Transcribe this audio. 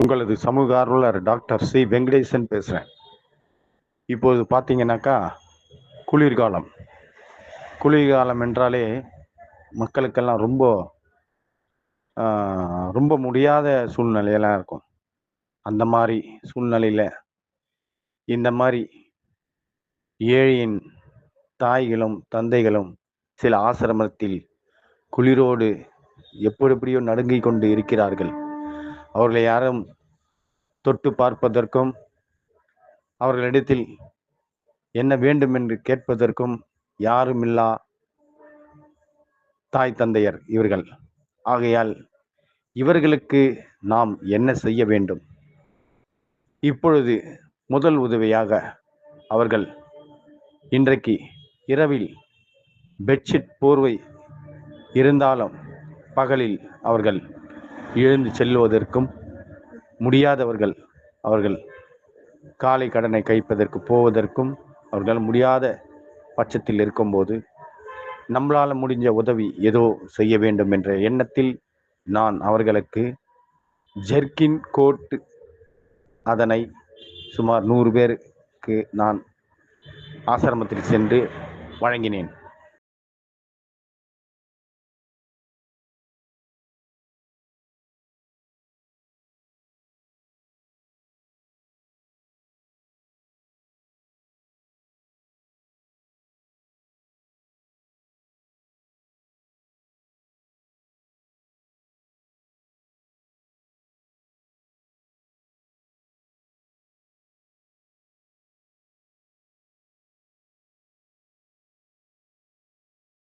உங்களது சமூக ஆர்வலர் டாக்டர் சி. வெங்கடேசன் பேசுகிறேன் இப்போது பார்த்தீங்கன்னாக்கா குளிர்காலம். குளிர்காலம் என்றாலே மக்களுக்கெல்லாம் ரொம்ப ரொம்ப முடியாத சூழ்நிலையெல்லாம் இருக்கும். அந்த மாதிரி சூழ்நிலையில் இந்த மாதிரி ஏழையின் தாய்களும் தந்தைகளும் சில ஆசிரமத்தில் குளிரோடு எப்படி எப்படியோ நடுங்கிக் கொண்டு இருக்கிறார்கள். அவர்களை யாரும் தொட்டு பார்ப்பதற்கும் அவர்களிடத்தில் என்ன வேண்டும் என்று கேட்பதற்கும் யாருமில்லா தாய் தந்தையர் இவர்கள். ஆகையால் இவர்களுக்கு நாம் என்ன செய்ய வேண்டும்? இப்பொழுது முதல் உதவியாக அவர்கள் இன்றைக்கு இரவில் பெட்ஷீட் போர்வை இருந்தாலும் பகலில் அவர்கள் எழுந்து செல்வதற்கும் முடியாதவர்கள் அவர்கள் காலை கடனை கழிப்பதற்கு போவதற்கும் அவர்கள் முடியாத பட்சத்தில் இருக்கும்போது நம்மளால் முடிஞ்ச உதவி ஏதோ செய்ய வேண்டும் என்ற எண்ணத்தில் நான் அவர்களுக்கு ஜெர்கின் கோட்டு அதனை சுமார் நூறு பேருக்கு நான் ஆசிரமத்தில் சென்று வழங்கினேன்.